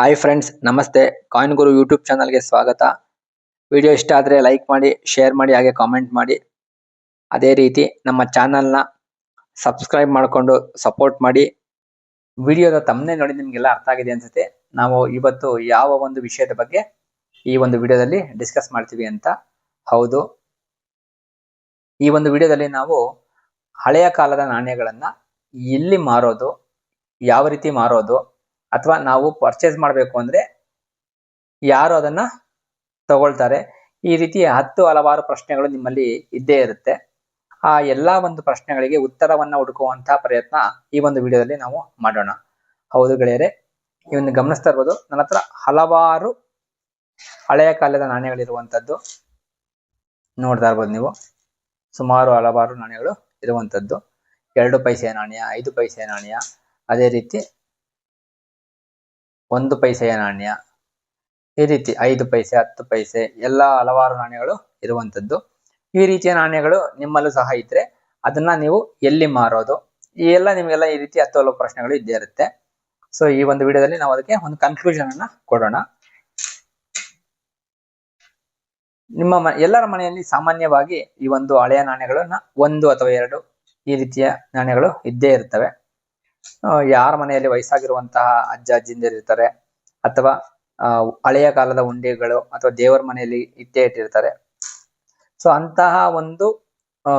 Hi friends ನಮಸ್ತೆ. Coin ಗುರು YouTube ಚಾನಲ್ಗೆ ಸ್ವಾಗತ. ವಿಡಿಯೋ ಇಷ್ಟ ಆದರೆ ಲೈಕ್ ಮಾಡಿ ಶೇರ್ ಮಾಡಿ, ಹಾಗೆ ಕಾಮೆಂಟ್ ಮಾಡಿ. ಅದೇ ರೀತಿ ನಮ್ಮ ಚಾನಲ್ನ ಸಬ್ಸ್ಕ್ರೈಬ್ ಮಾಡಿಕೊಂಡು ಸಪೋರ್ಟ್ ಮಾಡಿ. ವಿಡಿಯೋದ ತಮ್ಮನೇ ನೋಡಿ ನಿಮಗೆಲ್ಲ ಅರ್ಥ ಆಗಿದೆ ಅನ್ಸುತ್ತೆ. ನಾವು ಇವತ್ತು ಯಾವ ಒಂದು ವಿಷಯದ ಬಗ್ಗೆ ಈ ಒಂದು ವಿಡಿಯೋದಲ್ಲಿ ಡಿಸ್ಕಸ್ ಮಾಡ್ತೀವಿ ಅಂತ. ಹೌದು. ಈ ಒಂದು ವಿಡಿಯೋದಲ್ಲಿ ನಾವು ಹಳೆಯ ಕಾಲದ ನಾಣ್ಯಗಳನ್ನು ಎಲ್ಲಿ ಮಾರೋದು, ಯಾವ ರೀತಿ ಮಾರೋದು ಅಥವಾ ನಾವು ಪರ್ಚೇಸ್ ಮಾಡಬೇಕು ಅಂದ್ರೆ ಯಾರು ಅದನ್ನ ತಗೊಳ್ತಾರೆ? ಈ ರೀತಿ ಹತ್ತು ಹಲವಾರು ಪ್ರಶ್ನೆಗಳು ನಿಮ್ಮಲ್ಲಿ ಇದ್ದೇ ಇರುತ್ತೆ. ಆ ಎಲ್ಲಾ ಒಂದು ಪ್ರಶ್ನೆಗಳಿಗೆ ಉತ್ತರವನ್ನ ಹುಡುಕುವಂತಹ ಪ್ರಯತ್ನ ಈ ಒಂದು ವಿಡಿಯೋದಲ್ಲಿ ನಾವು ಮಾಡೋಣ. ಹೌದು ಗೆಳೆಯರೆ ಒಂದು ಗಮನಿಸ್ತಾ ಇರ್ಬೋದು, ನನ್ನ ಹತ್ರ ಹಲವಾರು ಹಳೆಯ ಕಾಲದ ನಾಣ್ಯಗಳಿರುವಂಥದ್ದು ನೋಡ್ತಾ ಇರ್ಬೋದು ನೀವು. ಸುಮಾರು ಹಲವಾರು ನಾಣ್ಯಗಳು ಇರುವಂತದ್ದು. ಎರಡು ಪೈಸೆ ನಾಣ್ಯ, ಐದು ಪೈಸೆ ನಾಣ್ಯ, ಅದೇ ರೀತಿ ಒಂದು ಪೈಸೆಯ ನಾಣ್ಯ, ಈ ರೀತಿ ಐದು ಪೈಸೆ, ಹತ್ತು ಪೈಸೆ, ಎಲ್ಲ ಹಲವಾರು ನಾಣ್ಯಗಳು ಇರುವಂತದ್ದು ಈ ರೀತಿಯ ನಾಣ್ಯಗಳು ನಿಮ್ಮಲ್ಲೂ ಸಹ ಇದ್ರೆ ಅದನ್ನ ನೀವು ಎಲ್ಲಿ ಮಾರೋದು? ಈ ಎಲ್ಲ ನಿಮಗೆಲ್ಲ ಈ ರೀತಿ ಹತ್ತು ಹಲವು ಪ್ರಶ್ನೆಗಳು ಇದ್ದೇ ಇರುತ್ತೆ. ಸೊ ಈ ಒಂದು ವಿಡಿಯೋದಲ್ಲಿ ನಾವು ಅದಕ್ಕೆ ಒಂದು ಕನ್ಕ್ಲೂಷನ್ ಅನ್ನ ಕೊಡೋಣ. ನಿಮ್ಮ ಮ, ಎಲ್ಲರ ಮನೆಯಲ್ಲಿ ಸಾಮಾನ್ಯವಾಗಿ ಈ ಒಂದು ಹಳೆಯ ನಾಣ್ಯಗಳನ್ನ ಒಂದು ಅಥವಾ ಎರಡು ಈ ರೀತಿಯ ನಾಣ್ಯಗಳು ಇದ್ದೇ ಇರ್ತವೆ. ಯಾರ ಮನೆಯಲ್ಲಿ ವಯಸ್ಸಾಗಿರುವಂತಹ ಅಜ್ಜ, ಅಜ್ಜಿಂದಿರು ಇರ್ತಾರೆ, ಅಥವಾ ಹಳೆಯ ಕಾಲದ ಉಂಡೆಗಳು ಅಥವಾ ದೇವರ ಮನೆಯಲ್ಲಿ ಇಟ್ಟೇ ಇಟ್ಟಿರ್ತಾರೆ. ಸೊ ಅಂತಹ ಒಂದು, ಆ,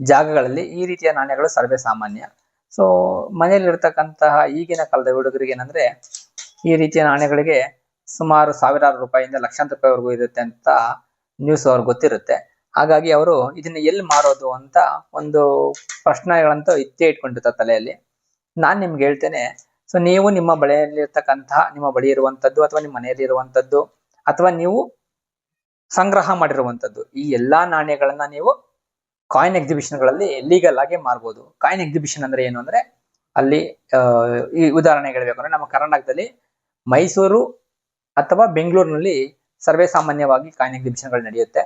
ಜಾಗಗಳಲ್ಲಿ ಈ ರೀತಿಯ ನಾಣ್ಯಗಳು ಸರ್ವೇ ಸಾಮಾನ್ಯ. ಸೊ ಮನೆಯಲ್ಲಿ ಇರ್ತಕ್ಕಂತಹ ಈಗಿನ ಕಾಲದ ಹುಡುಗರಿಗೆ ಏನಂದ್ರೆ, ಈ ರೀತಿಯ ನಾಣ್ಯಗಳಿಗೆ ಸುಮಾರು ಸಾವಿರಾರು ರೂಪಾಯಿಯಿಂದ ಲಕ್ಷಾಂತರ ರೂಪಾಯಿವರೆಗೂ ಇರುತ್ತೆ ಅಂತ ನ್ಯೂಸ್ ಅವ್ರಿಗೆ ಗೊತ್ತಿರುತ್ತೆ. ಹಾಗಾಗಿ ಅವರು ಇದನ್ನ ಎಲ್ಲಿ ಮಾರೋದು ಅಂತ ಒಂದು ಪ್ರಶ್ನೆಗಳಂತೂ ಇತ್ತೇ ಇಟ್ಕೊಂಡಿರ್ತಾರೆ ತಲೆಯಲ್ಲಿ. ನಾನ್ ನಿಮ್ಗೆ ಹೇಳ್ತೇನೆ, ಸೊ ನೀವು ನಿಮ್ಮ ಬಳಿಯಲ್ಲಿ ಇರ್ತಕ್ಕಂತಹ ನಿಮ್ಮ ಬಳಿ ಇರುವಂತದ್ದು ಅಥವಾ ನಿಮ್ಮ ಮನೆಯಲ್ಲಿ ಇರುವಂತದ್ದು ಅಥವಾ ನೀವು ಸಂಗ್ರಹ ಮಾಡಿರುವಂತದ್ದು, ಈ ಎಲ್ಲಾ ನಾಣ್ಯಗಳನ್ನ ನೀವು ಕಾಯಿನ್ ಎಕ್ಸಿಬಿಷನ್ಗಳಲ್ಲಿ ಲೀಗಲ್ ಆಗಿ ಮಾರ್ಬೋದು. ಕಾಯಿನ್ ಎಕ್ಸಿಬಿಷನ್ ಅಂದ್ರೆ ಏನು ಅಂದ್ರೆ, ಅಲ್ಲಿ ಈ ಉದಾಹರಣೆ ಹೇಳ್ಬೇಕು ಅಂದ್ರೆ ನಮ್ಮ ಕರ್ನಾಟಕದಲ್ಲಿ ಮೈಸೂರು ಅಥವಾ ಬೆಂಗಳೂರಿನಲ್ಲಿ ಸರ್ವೇ ಸಾಮಾನ್ಯವಾಗಿ ಕಾಯಿನ್ ಎಕ್ಸಿಬಿಷನ್ಗಳು ನಡೆಯುತ್ತೆ.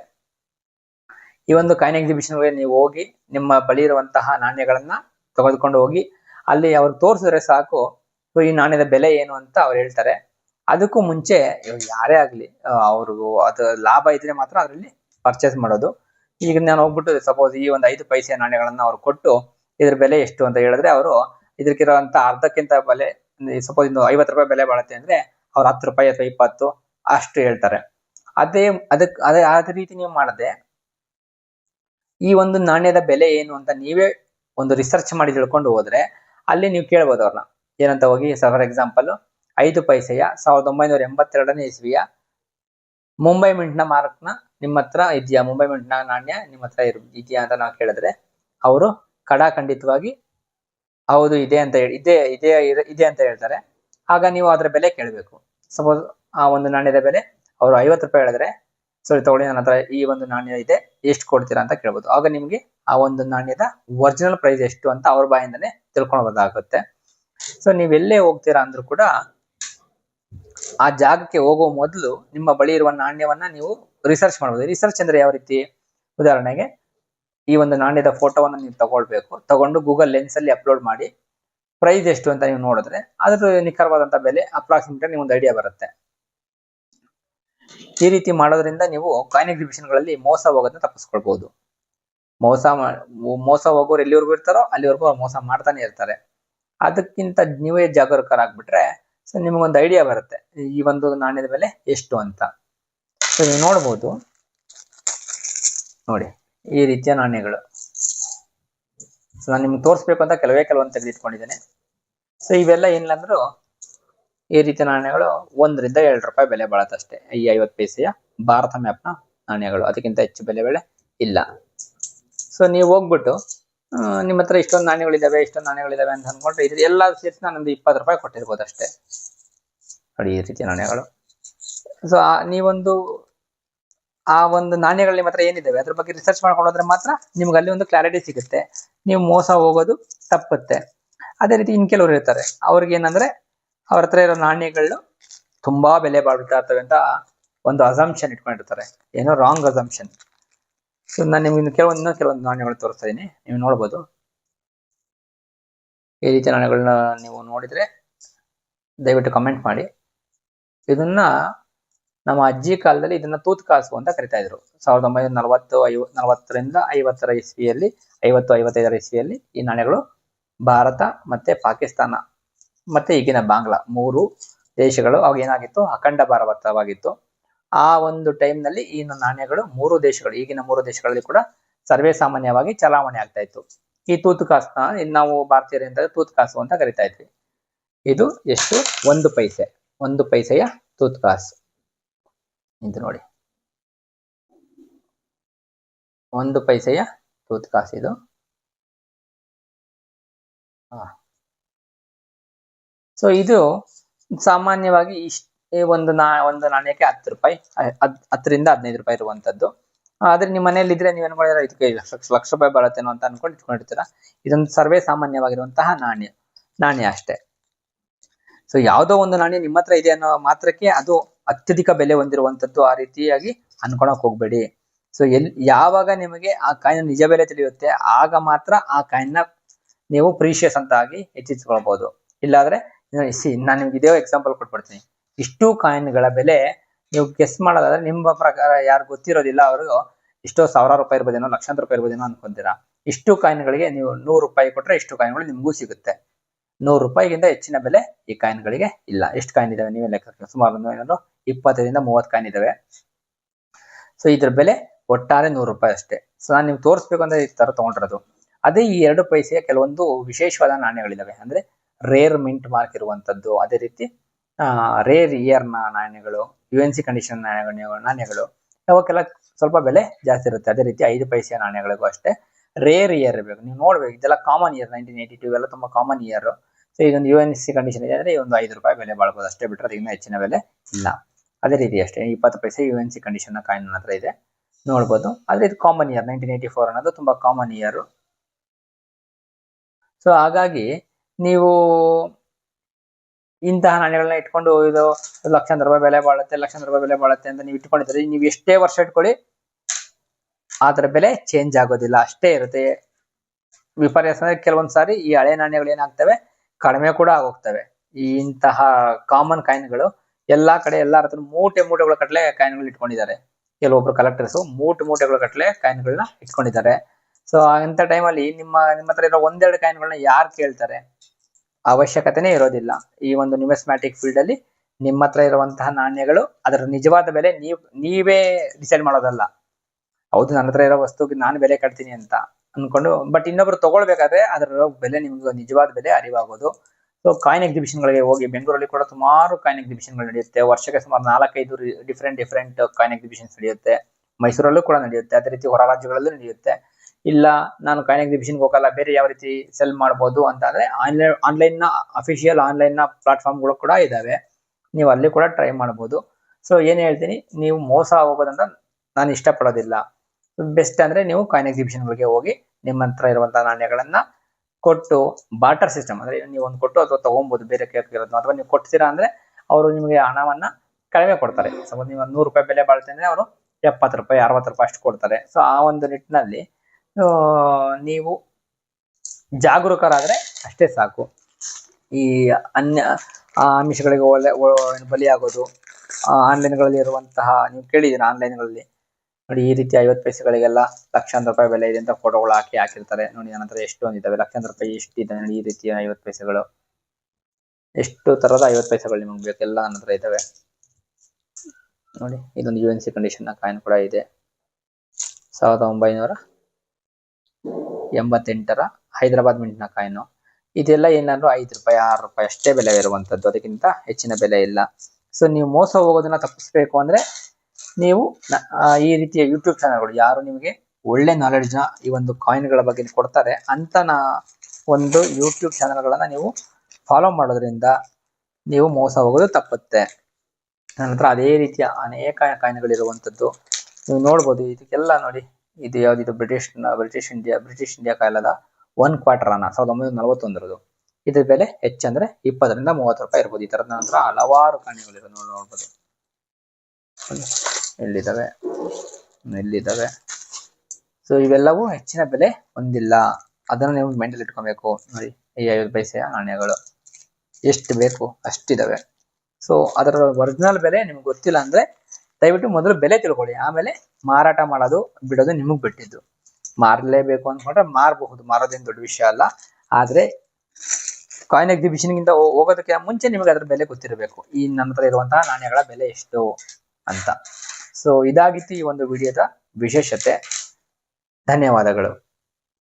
ಈ ಒಂದು ಕಾಯಿನ್ ಎಕ್ಸಿಬಿಷನ್ಗೆ ನೀವು ಹೋಗಿ ನಿಮ್ಮ ಬಳಿ ಇರುವಂತಹ ನಾಣ್ಯಗಳನ್ನ ತೆಗೆದುಕೊಂಡು ಹೋಗಿ ಅಲ್ಲಿ ಅವ್ರು ತೋರಿಸಿದ್ರೆ ಸಾಕು ಈ ನಾಣ್ಯದ ಬೆಲೆ ಏನು? ಅಂತ ಅವ್ರು ಹೇಳ್ತಾರೆ. ಅದಕ್ಕೂ ಮುಂಚೆ ಯಾರೇ ಆಗ್ಲಿ ಅವ್ರಿಗೂ ಅದು ಲಾಭ ಇದ್ರೆ ಮಾತ್ರ ಅದರಲ್ಲಿ ಪರ್ಚೇಸ್ ಮಾಡೋದು. ಈಗ ನಾನು ಹೋಗ್ಬಿಟ್ಟು ಸಪೋಸ್ ಈ ಒಂದು ಐದು ಪೈಸೆ ನಾಣ್ಯಗಳನ್ನ ಅವ್ರು ಕೊಟ್ಟು ಇದ್ರ ಬೆಲೆ ಎಷ್ಟು ಅಂತ ಹೇಳಿದ್ರೆ ಅವರು ಇದಕ್ಕಿರುವಂತ ಅರ್ಧಕ್ಕಿಂತ ಬೆಲೆ ಸಪೋಸ್ ಇನ್ನು ಐವತ್ತು ರೂಪಾಯಿ ಬೆಲೆ ಬಾಳತ್ತೆ ಅಂದ್ರೆ ಅವ್ರು ಹತ್ತು ರೂಪಾಯಿ ಅಥವಾ ಇಪ್ಪತ್ತು ಅಷ್ಟು ಹೇಳ್ತಾರೆ. ಅದೇ ಅದಕ್ಕೆ ಅದೇ ಅದೇ ರೀತಿ ನೀವು ಮಾಡದೆ ಈ ಒಂದು ನಾಣ್ಯದ ಬೆಲೆ ಏನು ಅಂತ ನೀವೇ ಒಂದು ರಿಸರ್ಚ್ ಮಾಡಿ ತಿಳ್ಕೊಂಡು ಹೋದ್ರೆ ಅಲ್ಲಿ ನೀವು ಕೇಳ್ಬೋದು ಅವ್ರನ್ನ ಏನಂತ ಹೋಗಿ ಫಾರ್ ಎಕ್ಸಾಂಪಲ್ ಐದು ಪೈಸೆಯ ಸಾವಿರದ ಒಂಬೈನೂರ ಎಂಬತ್ತೆರಡನೇ ಇಸ್ವಿಯ ಮುಂಬೈ ಮಿಂಟ್ನ ಮಾರ್ಕ್ನ ನಿಮ್ಮ ಹತ್ರ ಇದೆಯಾ? ಮುಂಬೈ ಮಿಂಟ್ನ ನಾಣ್ಯ ನಿಮ್ಮ ಹತ್ರ ಇರು, ಇದೆಯಾ ಅಂತ ನಾವು ಕೇಳಿದ್ರೆ ಅವರು ಖಂಡಿತವಾಗಿ ಹೌದು, ಇದೆ ಅಂತ ಹೇಳಿ, ಇದೇ, ಇದೆ ಇದೆ ಅಂತ ಹೇಳ್ತಾರೆ. ಆಗ ನೀವು ಅದರ ಬೆಲೆ ಕೇಳಬೇಕು. ಸಪೋಸ್ ಆ ಒಂದು ನಾಣ್ಯದ ಬೆಲೆ ಅವರು ಐವತ್ತು ರೂಪಾಯಿ ಹೇಳಿದ್ರೆ ಸರಿ ತಗೊಳ್ಳಿ, ನನ್ನ ಹತ್ರ ಈ ಒಂದು ನಾಣ್ಯ ಇದೆ. ಎಷ್ಟು ಕೊಡ್ತೀರಾ ಅಂತ ಕೇಳ್ಬೋದು. ಆಗ ನಿಮ್ಗೆ ಆ ಒಂದು ನಾಣ್ಯದ ಒರಿಜಿನಲ್ ಪ್ರೈಸ್ ಎಷ್ಟು ಅಂತ ಅವ್ರ ಬಾಯಿಂದನೇ ತಿಳ್ಕೊಳ್ಬೋದಾಗುತ್ತೆ ಸೊ ನೀವೆಲ್ಲೇ ಹೋಗ್ತೀರಾ ಅಂದ್ರೂ ಕೂಡ ಆ ಜಾಗಕ್ಕೆ ಹೋಗುವ ಮೊದಲು ನಿಮ್ಮ ಬಳಿ ಇರುವ ನಾಣ್ಯವನ್ನ ನೀವು ರಿಸರ್ಚ್ ಮಾಡ್ಬೋದು. ರಿಸರ್ಚ್ ಅಂದ್ರೆ ಯಾವ ರೀತಿ? ಉದಾಹರಣೆಗೆ ಈ ಒಂದು ನಾಣ್ಯದ ಫೋಟೋವನ್ನ ನೀವು ತಗೊಳ್ಬೇಕು. ತಗೊಂಡು ಗೂಗಲ್ ಲೆನ್ಸ್ ಅಲ್ಲಿ ಅಪ್ಲೋಡ್ ಮಾಡಿ ಪ್ರೈಸ್ ಎಷ್ಟು ಅಂತ ನೀವು ನೋಡಿದ್ರೆ ಅದ್ರ ನಿಖರವಾದಂತ ಬೆಲೆ ಅಪ್ರಾಕ್ಸಿಮೇಟ್ ನಿಮ್ಗೆ ಒಂದು ಐಡಿಯಾ ಬರುತ್ತೆ. ಈ ರೀತಿ ಮಾಡೋದ್ರಿಂದ ನೀವು ಕಾಯಿನ್ ಎಕ್ಸಿಬಿಷನ್ಗಳಲ್ಲಿ ಮೋಸ ಹೋಗೋದನ್ನ ತಪ್ಪಿಸ್ಕೊಳ್ಬಹುದು ಮೋಸ ಮೋಸ ಹೋಗೋರು ಎಲ್ಲಿವರೆಗೂ ಇರ್ತಾರೋ ಅಲ್ಲಿವರೆಗೂ ಮೋಸ ಮಾಡ್ತಾನೆ ಇರ್ತಾರೆ. ಅದಕ್ಕಿಂತ ನೀವೇ ಜಾಗರೂಕರಾಗ್ಬಿಟ್ರೆ ಸೊ ನಿಮಗೊಂದು ಐಡಿಯಾ ಬರುತ್ತೆ, ಈ ಒಂದು ನಾಣ್ಯದ ಮೇಲೆ ಎಷ್ಟು ಅಂತ. ಸೊ ನೀವು ನೋಡ್ಬೋದು. ನೋಡಿ, ಈ ರೀತಿಯ ನಾಣ್ಯಗಳು. ಸೊ ನಾನು ನಿಮ್ಗೆ ತೋರಿಸ್ಬೇಕು ಅಂತ ಕೆಲವೇ ಕೆಲವೊಂದು ತೆಗೆದಿಟ್ಕೊಂಡಿದ್ದೇನೆ. ಸೊ ಇವೆಲ್ಲ ಏನಿಲ್ಲ ಅಂದ್ರೂ ಈ ರೀತಿಯ ನಾಣ್ಯಗಳು ಒಂದರಿಂದ ಎರಡು ರೂಪಾಯಿ ಬೆಲೆ ಬಾಳತ್ತಷ್ಟೇ. ಈ ಐವತ್ತು ಪೈಸೆಯ ಭಾರತ ಮ್ಯಾಪ್ನ ನಾಣ್ಯಗಳು. ಅದಕ್ಕಿಂತ ಹೆಚ್ಚು ಬೆಲೆ ಬೆಳೆ ಇಲ್ಲ. ಸೊ ನೀವು ಹೋಗ್ಬಿಟ್ಟು ನಿಮ್ಮ ಹತ್ರ ಇಷ್ಟೊಂದು ನಾಣ್ಯಗಳಿದ್ದಾವೆ ಇಷ್ಟೊಂದು ನಾಣ್ಯಗಳಿದ್ದಾವೆ ಅಂತ ಅಂದ್ಕೊಂಡ್ರೆ ಇದು ಎಲ್ಲ ಸೇರಿಸಿ ನಾನೊಂದು ಇಪ್ಪತ್ತು ರೂಪಾಯಿ ಕೊಟ್ಟಿರ್ಬೋದು ಅಷ್ಟೇ ನೋಡಿ ಈ ರೀತಿಯ ನಾಣ್ಯಗಳು. ಸೊ ನೀವೊಂದು, ಆ ಒಂದು ನಾಣ್ಯಗಳು ನಿಮ್ಮ ಹತ್ರ ಏನಿದ್ದಾವೆ ಅದ್ರ ಬಗ್ಗೆ ರಿಸರ್ಚ್ ಮಾಡ್ಕೊಂಡು ಹೋದ್ರೆ ಮಾತ್ರ ನಿಮ್ಗೆ ಅಲ್ಲಿ ಒಂದು ಕ್ಲಾರಿಟಿ ಸಿಗುತ್ತೆ. ನೀವು ಮೋಸ ಹೋಗೋದು ತಪ್ಪುತ್ತೆ. ಅದೇ ರೀತಿ ಇನ್ ಕೆಲವರು ಇರ್ತಾರೆ. ಅವ್ರಿಗೆ ಏನಂದ್ರೆ ಅವ್ರ ಹತ್ರ ಇರೋ ನಾಣ್ಯಗಳು ತುಂಬಾ ಬೆಲೆ ಬಾಳ್ತಾ ಇರ್ತವೆ ಅಂತ ಒಂದು ಅಸಂಪ್ಷನ್ ಇಟ್ಕೊಂಡಿರ್ತಾರೆ. ಏನೋ ರಾಂಗ್ ಅಸಂಪ್ಷನ್ ಸೊ ನಾನು ನಿಮ್ಗೆ ಕೆಲವೊಂದು ಇನ್ನೂ ಕೆಲವೊಂದು ನಾಣ್ಯಗಳು ತೋರಿಸ್ತಾ ಇದೀನಿ. ನೀವು ನೋಡ್ಬೋದು. ಈ ರೀತಿ ನಾಣ್ಯಗಳನ್ನ ನೀವು ನೋಡಿದ್ರೆ ದಯವಿಟ್ಟು ಕಮೆಂಟ್ ಮಾಡಿ. ಇದನ್ನ ನಮ್ಮ ಅಜ್ಜಿ ಕಾಲದಲ್ಲಿ ಇದನ್ನ ತೂತ್ ಕಾಸು ಅಂತ ಕರಿತಾ ಇದ್ರು. ಸಾವಿರದ ಒಂಬೈನೂರ ನಲವತ್ತು, ಐವ, ನಲವತ್ತರಿಂದ ಐವತ್ತರ ಇಸ್ವಿಯಲ್ಲಿ, ಐವತ್ತು, ಐವತ್ತೈದರ ಇಸ್ವಿಯಲ್ಲಿ ಈ ನಾಣ್ಯಗಳು ಭಾರತ ಮತ್ತೆ ಪಾಕಿಸ್ತಾನ ಮತ್ತೆ ಈಗಿನ ಬಾಂಗ್ಲಾ ಮೂರು ದೇಶಗಳು. ಅವಾಗ ಏನಾಗಿತ್ತು? ಅಖಂಡ ಭಾರತವಾಗಿತ್ತು. ಆ ಒಂದು ಟೈಮ್ನಲ್ಲಿ ನಲ್ಲಿ ಈ ನಾಣ್ಯಗಳು ಮೂರು ದೇಶಗಳು, ಈಗಿನ ಮೂರು ದೇಶಗಳಲ್ಲಿ ಕೂಡ ಸರ್ವೇ ಸಾಮಾನ್ಯವಾಗಿ ಚಲಾವಣೆ ಆಗ್ತಾ ಇತ್ತು. ಈ ತೂತು ಕಾಸನ್ನ ನಾವು ಭಾರತೀಯರಿಂದ ತೂತು ಕಾಸು ಅಂತ ಕರಿತಾ ಇದ್ವಿ. ಇದು ಎಷ್ಟು? ಒಂದು ಪೈಸೆ. ಒಂದು ಪೈಸೆಯ ತೂತು ಕಾಸು. ಇದು ನೋಡಿ. ಒಂದು ಪೈಸೆಯ ತೂತು ಇದು. ಇದು ಸೊ ಇದು ಸಾಮಾನ್ಯವಾಗಿ ಇಷ್ಟೇ ಒಂದು ನಾ, ಒಂದು ನಾಣ್ಯಕ್ಕೆ ಹತ್ತು ರೂಪಾಯಿ ಹತ್ತರಿಂದ ಹದಿನೈದು ರೂಪಾಯಿ ಇರುವಂತದ್ದು ಆದ್ರೆ ನಿಮ್ಮ ಮನೆಯಲ್ಲಿ ಇದ್ರೆ ನೀವ್ ಮಾಡಿದ್ರೆ ಇದಕ್ಕೆ ಲಕ್ಷ ಲಕ್ಷ ರೂಪಾಯಿ ಬರುತ್ತೇನೋ ಅಂತ ಅನ್ಕೊಂಡು ಇಟ್ಕೊಂಡಿರ್ತೀರ. ಇದೊಂದು ಸರ್ವೇ ಸಾಮಾನ್ಯವಾಗಿರುವಂತಹ ನಾಣ್ಯ ನಾಣ್ಯ ಅಷ್ಟೇ. ಸೊ ಯಾವುದೋ ಒಂದು ನಾಣ್ಯ ನಿಮ್ಮ ಹತ್ರ ಇದೆ ಅನ್ನೋ ಮಾತ್ರಕ್ಕೆ ಅದು ಅತ್ಯಧಿಕ ಬೆಲೆ ಹೊಂದಿರುವಂತದ್ದು ಆ ರೀತಿಯಾಗಿ ಅನ್ಕೊಳಕ್ ಹೋಗ್ಬೇಡಿ. ಸೊ ಎಲ್, ಯಾವಾಗ ನಿಮಗೆ ಆ ಕಾಯಿನ ನಿಜ ಬೆಲೆ ತಿಳಿಯುತ್ತೆ, ಆಗ ಮಾತ್ರ ಆ ಕಾಯಿನ ನೀವು ಪ್ರೀಶಿಯಸ್ ಅಂತ ಆಗಿ ಹೆಚ್ಚಿಸ್ಕೊಳ್ಬಹುದು ಇಲ್ಲಾದ್ರೆ ಸಿ ನಾನು ನಿಮ್ಗೆ ಇದೇ ಎಕ್ಸಾಂಪಲ್ ಕೊಟ್ಬಿಡ್ತೀನಿ. ಇಷ್ಟು ಕಾಯಿನ್ಗಳ ಬೆಲೆ ನೀವು ಗೆಸ್ ಮಾಡೋದಾದ್ರೆ ನಿಮ್ಮ ಪ್ರಕಾರ ಯಾರು ಗೊತ್ತಿರೋದಿಲ್ಲ ಅವರು ಇಷ್ಟೋ ಸಾವಿರಾರು ರೂಪಾಯಿ ಇರ್ಬೋದೇನೋ, ಲಕ್ಷಾಂತರ ರೂಪಾಯಿ ಇರ್ಬೋದೇನೋ ಅನ್ಕೊಂತೀರಾ. ಇಷ್ಟು ಕಾಯಿನ್ಗಳಿಗೆ ನೀವು ನೂರು ರೂಪಾಯಿ ಕೊಟ್ರೆ ಇಷ್ಟು ಕಾಯಿನ್ಗಳು ನಿಮಗೂ ಸಿಗುತ್ತೆ. ನೂರು ರೂಪಾಯಿಗಿಂತ ಹೆಚ್ಚಿನ ಬೆಲೆ ಈ ಕಾಯಿನ್ಗಳಿಗೆ ಇಲ್ಲ. ಎಷ್ಟು ಕಾಯಿನ್ ಇದಾವೆ ನೀವೇ ಲೆಕ್ಕ. ಸುಮಾರು ಏನಾದ್ರು ಇಪ್ಪತ್ತರಿಂದ ಮೂವತ್ತು ಕಾಯಿನ್ ಇದಾವೆ. ಸೊ ಇದ್ರ ಬೆಲೆ ಒಟ್ಟಾರೆ ನೂರು ರೂಪಾಯಿ ಅಷ್ಟೇ. ಸೊ ನಾನು ನಿಮ್ಗೆ ತೋರಿಸ್ಬೇಕು ಅಂದ್ರೆ ಈ ತರ ತಗೊಂಡಿರೋದು. ಅದೇ ಈ ಎರಡು ಪೈಸೆಯ ಕೆಲವೊಂದು ವಿಶೇಷವಾದ ನಾಣ್ಯಗಳಿದಾವೆ. ಅಂದ್ರೆ ರೇರ್ ಮಿಂಟ್ ಮಾರ್ಕ್ ಇರುವಂತದ್ದು. ಅದೇ ರೀತಿ ರೇರ್ ಇಯರ್ನ ನಾಣ್ಯಗಳು ಯು ಎನ್ ಸಿ ಕಂಡೀಷನ್ ನಾಣ್ಯಗಳು ನಾಣ್ಯಗಳು, ಅವಕ್ಕೆಲ್ಲ ಸ್ವಲ್ಪ ಬೆಲೆ ಜಾಸ್ತಿ ಇರುತ್ತೆ. ಅದೇ ರೀತಿ ಐದು ಪೈಸೆಯ ನಾಣ್ಯಗಳಿಗೂ ಅಷ್ಟೇ ರೇರ್ ಇಯರ್ ಇರಬೇಕು. ನೀವು ನೋಡ್ಬೇಕು, ಇದೆಲ್ಲ common year nineteen eighty two ಎಲ್ಲ ತುಂಬಾ ಕಾಮನ್ ಇಯರ್ ಸೊ ಇದೊಂದು ಯು ಎನ್ ಸಿ ಕಂಡೀಷನ್ ಇದೆ ಅಂದ್ರೆ ಈ ಒಂದು ಐದು ರೂಪಾಯಿ ಬೆಲೆ ಬಾಳ್ಬೋದು. ಅಷ್ಟೇ ಬಿಟ್ಟರೆ ಅದಕ್ಕಿಂತ ಹೆಚ್ಚಿನ ಬೆಲೆ ಇಲ್ಲ. ಅದೇ ರೀತಿ ಅಷ್ಟೇ, ಇಪ್ಪತ್ತು paise U N C condition coin ಹತ್ರ ಇದೆ. ನೋಡ್ಬೋದು. ಆದ್ರೆ ಇದು common year nineteen eighty four ಅನ್ನೋದು ತುಂಬಾ ಕಾಮನ್ ಇಯರ್ ಸೊ ಹಾಗಾಗಿ ನೀವು ಇಂತಹ ನಾಣ್ಯಗಳನ್ನ ಇಟ್ಕೊಂಡು ಇದು ಲಕ್ಷಾಂತರ ರೂಪಾಯಿ ಬೆಲೆ ಬಾಳುತ್ತೆ, ಲಕ್ಷಾಂತರ ರೂಪಾಯಿ ಬೆಲೆ ಬಾಳುತ್ತೆ ಅಂತ ನೀವು ಇಟ್ಕೊಂಡಿದ್ರೆ ನೀವು ಎಷ್ಟೇ ವರ್ಷ ಇಟ್ಕೊಳ್ಳಿ ಅದರ ಬೆಲೆ ಚೇಂಜ್ ಆಗೋದಿಲ್ಲ. ಅಷ್ಟೇ ಇರುತ್ತೆ. ವಿಪರ್ಯಾಸ ಅಂದ್ರೆ ಕೆಲವೊಂದ್ ಸಾರಿ ಈ ಹಳೆ ನಾಣ್ಯಗಳು ಏನಾಗ್ತವೆ? ಕಡಿಮೆ ಕೂಡ ಆಗೋಗ್ತವೆ. ಈ ಇಂತಹ ಕಾಮನ್ ಕಾಯಿನ್ಗಳು ಎಲ್ಲಾ ಕಡೆ ಎಲ್ಲಾ ಹತ್ರ ಮೂಟೆ ಮೂಟೆಗಳ ಕಟ್ಲೆ ಕಾಯಿನ್ಗಳು ಇಟ್ಕೊಂಡಿದ್ದಾರೆ. ಕೆಲವೊಬ್ರು ಕಲೆಕ್ಟರ್ಸ್ ಮೂಟೆ ಮೂಟೆಗಳ ಕಟ್ಲೆ ಕಾಯಿನ್ಗಳನ್ನ ಇಟ್ಕೊಂಡಿದ್ದಾರೆ. ಸೊ ಇಂಥ ಟೈಮಲ್ಲಿ ನಿಮ್ಮ ನಿಮ್ಮ ಹತ್ರ ಇರೋ ಒಂದೆರಡು ಕಾಯಿನ್ಗಳನ್ನ ಯಾರು ಕೇಳ್ತಾರೆ? ಅವಶ್ಯಕತೆನೇ ಇರೋದಿಲ್ಲ. ಈ ಒಂದು ನ್ಯೂಮೆಸ್ಮ್ಯಾಟಿಕ್ ಫೀಲ್ಡ್ ಅಲ್ಲಿ ನಿಮ್ಮ ಹತ್ರ ಇರುವಂತಹ ನಾಣ್ಯಗಳು, ಅದರ ನಿಜವಾದ ಬೆಲೆ ನೀವ್, ನೀವೇ ಡಿಸೈಡ್ ಮಾಡೋದಲ್ಲ. ಹೌದು, ನನ್ನ ಹತ್ರ ಇರೋ ವಸ್ತುಗೆ ನಾನು ಬೆಲೆ ಕಟ್ತೀನಿ ಅಂತ ಅನ್ಕೊಂಡು ಬಟ್ ಇನ್ನೊಬ್ರು ತಗೊಳ್ಬೇಕಾದ್ರೆ ಅದರ ಬೆಲೆ ನಿಮ್ಗೆ ನಿಜವಾದ ಬೆಲೆ ಅರಿವಾಗೋದು. ಸೊ ಕಾಯಿನ್ ಎಕ್ಸಿಬಿಷನ್ಗಳಿಗೆ ಹೋಗಿ, ಬೆಂಗಳೂರಲ್ಲಿ ಕೂಡ ಸುಮಾರು ಕಾಯಿನ್ ಎಕ್ಸಿಬಿಷನ್ಗಳು ನಡೆಯುತ್ತೆ. ವರ್ಷಕ್ಕೆ ಸುಮಾರು ನಾಲ್ಕೈದು ಡಿಫ್ರೆಂಟ್ ಡಿಫ್ರೆಂಟ್ ಕಾಯಿನ್ ಎಕ್ಸಿಬಿಷನ್ಸ್ ನಡೆಯುತ್ತೆ. ಮೈಸೂರಲ್ಲೂ ಕೂಡ ನಡೆಯುತ್ತೆ. ಅದೇ ರೀತಿ ಹೊರ ರಾಜ್ಯಗಳಲ್ಲೂ ನಡೆಯುತ್ತೆ. ಇಲ್ಲ, ನಾನು ಕಾಯಿನ್ ಎಕ್ಸಿಬಿಷನ್ಗೆ ಹೋಗಲ್ಲ, ಬೇರೆ ಯಾವ ರೀತಿ ಸೆಲ್ ಮಾಡ್ಬೋದು ಅಂತ ಅಂದ್ರೆ ಆನ್ಲೈನ್ನ ಅಫಿಷಿಯಲ್ ಆನ್ಲೈನ್ನ ಪ್ಲಾಟ್ಫಾರ್ಮ್ಗಳು ಕೂಡ ಇದಾವೆ. ನೀವು ಅಲ್ಲಿ ಕೂಡ ಟ್ರೈ ಮಾಡ್ಬೋದು. ಸೊ ಏನ್ ಹೇಳ್ತೀನಿ, ನೀವು ಮೋಸ ಹೋಗೋದಂತ ನಾನು ಇಷ್ಟಪಡೋದಿಲ್ಲ. ಬೆಸ್ಟ್ ಅಂದ್ರೆ ನೀವು ಕಾಯಿನ್ ಎಕ್ಸಿಬಿಷನ್ಗಳಿಗೆ ಹೋಗಿ ನಿಮ್ಮ ಹತ್ರ ಇರುವಂತಹ ನಾಣ್ಯಗಳನ್ನ ಕೊಟ್ಟು ಬಾಟರ್ ಸಿಸ್ಟಮ್ ಅಂದ್ರೆ ನೀವು ಒಂದು ಕೊಟ್ಟು ಅಥವಾ ತಗೊಬಹುದು ಬೇರೆ ಕೇಳ್ತಿರೋದು ಅಥವಾ ನೀವು ಕೊಡ್ತೀರಾ ಅಂದ್ರೆ ಅವರು ನಿಮಗೆ ಹಣವನ್ನ ಕಡಿಮೆ ಕೊಡ್ತಾರೆ. ಸಪೋಸ್ ನೀವು ನೂರು ರೂಪಾಯಿ ಬೆಲೆ ಬಾಳ್ತಂದ್ರೆ ಅವರು ಎಪ್ಪತ್ತು ರೂಪಾಯಿ, ಅರವತ್ತು ರೂಪಾಯಿ ಅಷ್ಟು ಕೊಡ್ತಾರೆ. ಸೊ ಆ ಒಂದು ನಿಟ್ಟಿನಲ್ಲಿ ನೀವು ಜಾಗರೂಕರಾದರೆ ಅಷ್ಟೇ ಸಾಕು. ಈ ಅನ್ಯ ಆಮಿಷಗಳಿಗೆ ಒಳ್ಳೆ ಬಲಿಯಾಗೋದು ಆನ್ಲೈನ್ಗಳಲ್ಲಿ ಇರುವಂತಹ, ನೀವು ಕೇಳಿದ್ದೀರಾ ಆನ್ಲೈನ್ಗಳಲ್ಲಿ ನೋಡಿ, ಈ ರೀತಿ ಐವತ್ತು ಪೈಸೆಗಳಿಗೆಲ್ಲ ಲಕ್ಷಾಂತರ ರೂಪಾಯಿ ಬೆಲೆ ಇದೆ ಅಂತ ಫೋಟೋಗಳು ಹಾಕಿ ಹಾಕಿರ್ತಾರೆ. ನೋಡಿ, ನನ್ನ ಎಷ್ಟು ಒಂದಿದ್ದಾವೆ ಲಕ್ಷಾಂತರ ರೂಪಾಯಿ ಎಷ್ಟಿದೆ? ನೋಡಿ, ಈ ರೀತಿಯ ಐವತ್ತು ಪೈಸೆಗಳು. ಎಷ್ಟು ತರದ ಐವತ್ತು ಪೈಸೆಗಳು ನಿಮಗೆ ಬೇಕೆಲ್ಲ ನನ್ನ ಹತ್ರ ಇದಾವೆ ನೋಡಿ, ಇದೊಂದು U N C condition coin ಕೂಡ ಇದೆ. ಸಾವಿರದ ಒಂಬೈನೂರ ಎಂಬತ್ತೆಂಟರ ಹೈದರಾಬಾದ್ ಮಿಂಟ್ನ ಕಾಯಿನು. ಇದೆಲ್ಲ ಏನಾದ್ರು ಐದು ರೂಪಾಯಿ, ಆರು ರೂಪಾಯಿ ಅಷ್ಟೇ ಬೆಲೆ ಇರುವಂತದ್ದು. ಅದಕ್ಕಿಂತ ಹೆಚ್ಚಿನ ಬೆಲೆ ಇಲ್ಲ. ಸೊ ನೀವು ಮೋಸ ಹೋಗೋದನ್ನ ತಪ್ಪಿಸ್ಬೇಕು ಅಂದ್ರೆ ನೀವು ಈ ರೀತಿಯ ಯೂಟ್ಯೂಬ್ ಚಾನಲ್ಗಳು ಯಾರು ನಿಮಗೆ ಒಳ್ಳೆ ನಾಲೆಡ್ಜ್ನ ಈ ಒಂದು ಕಾಯಿನ್ಗಳ ಬಗ್ಗೆ ಕೊಡ್ತಾರೆ ಅಂತ ನಾ ಒಂದು ಯೂಟ್ಯೂಬ್ ಚಾನಲ್ಗಳನ್ನು ನೀವು ಫಾಲೋ ಮಾಡೋದ್ರಿಂದ ನೀವು ಮೋಸ ಹೋಗೋದು ತಪ್ಪುತ್ತೆ. ನನ್ನ ಅದೇ ರೀತಿಯ ಅನೇಕ ಕಾಯಿನ್ಗಳಿರುವಂಥದ್ದು ನೀವು ನೋಡ್ಬೋದು, ಇದಕ್ಕೆಲ್ಲ ನೋಡಿ. ಇದು ಯಾವ್ದಿದು British British India British India ಕಾಲದ ಒನ್ ಕ್ವಾರ್ಟರ್ ಅನ್ನ ಸಾವಿರದ ಒಂಬೈನೂರ ನಲವತ್ತೊಂದರದು. ಇದ್ರ ಬೆಲೆ ಹೆಚ್ಚಂದ್ರೆ ಇಪ್ಪತ್ತರಿಂದ ಮೂವತ್ತು ರೂಪಾಯಿ ಇರ್ಬೋದು. ಈ ತರದ ನಂತರ ಹಲವಾರು ಕಾಣಿಗಳು ನೋಡಿ ನೋಡ್ಬೋದು. ನೋಡಿ, ಎಲ್ಲಿದ್ದಾವೆ? ಎಲ್ಲಿದ್ದಾವೆ? ಸೊ ಇವೆಲ್ಲವೂ ಹೆಚ್ಚಿನ ಬೆಲೆ ಹೊಂದಿಲ್ಲ. ಅದನ್ನ ನೀವು ಮೈಂಡಲ್ಲಿ ಇಟ್ಕೊಬೇಕು. ನೋಡಿ ಈ ಐವತ್ತು ಪೈಸೆಯ ನಾಣ್ಯಗಳು ಎಷ್ಟು ಬೇಕು ಅಷ್ಟಿದಾವೆ. ಸೊ ಅದರ ಒರಿಜಿನಲ್ ಬೆಲೆ ನಿಮ್ಗೆ ಗೊತ್ತಿಲ್ಲ ಅಂದ್ರೆ ದಯವಿಟ್ಟು ಮೊದಲು ಬೆಲೆ ತಿಳ್ಕೊಳ್ಳಿ. ಆಮೇಲೆ ಮಾರಾಟ ಮಾಡೋದು, ಬಿಡೋದು ನಿಮಗ್ ಬಿಟ್ಟಿದ್ದು. ಮಾರಲೇಬೇಕು ಅಂದ್ಕೊಂಡ್ರೆ ಮಾರಬಹುದು. ಮಾರೋದೇನು ದೊಡ್ಡ ವಿಷಯ ಅಲ್ಲ. ಆದ್ರೆ ಕಾಯಿನ್ ಎಕ್ಸಿಬಿಷನ್ ಗಿಂತ ಹೋ- ಹೋಗೋದಕ್ಕೆ ಮುಂಚೆ ನಿಮಗೆ ಅದ್ರ ಬೆಲೆ ಗೊತ್ತಿರಬೇಕು. ಈ ನನ್ನ ಹತ್ರ ಇರುವಂತಹ ನಾಣ್ಯಗಳ ಬೆಲೆ ಎಷ್ಟು ಅಂತ. ಸೊ ಇದಾಗಿತ್ತು ಈ ಒಂದು ವಿಡಿಯೋದ ವಿಶೇಷತೆ. ಧನ್ಯವಾದಗಳು.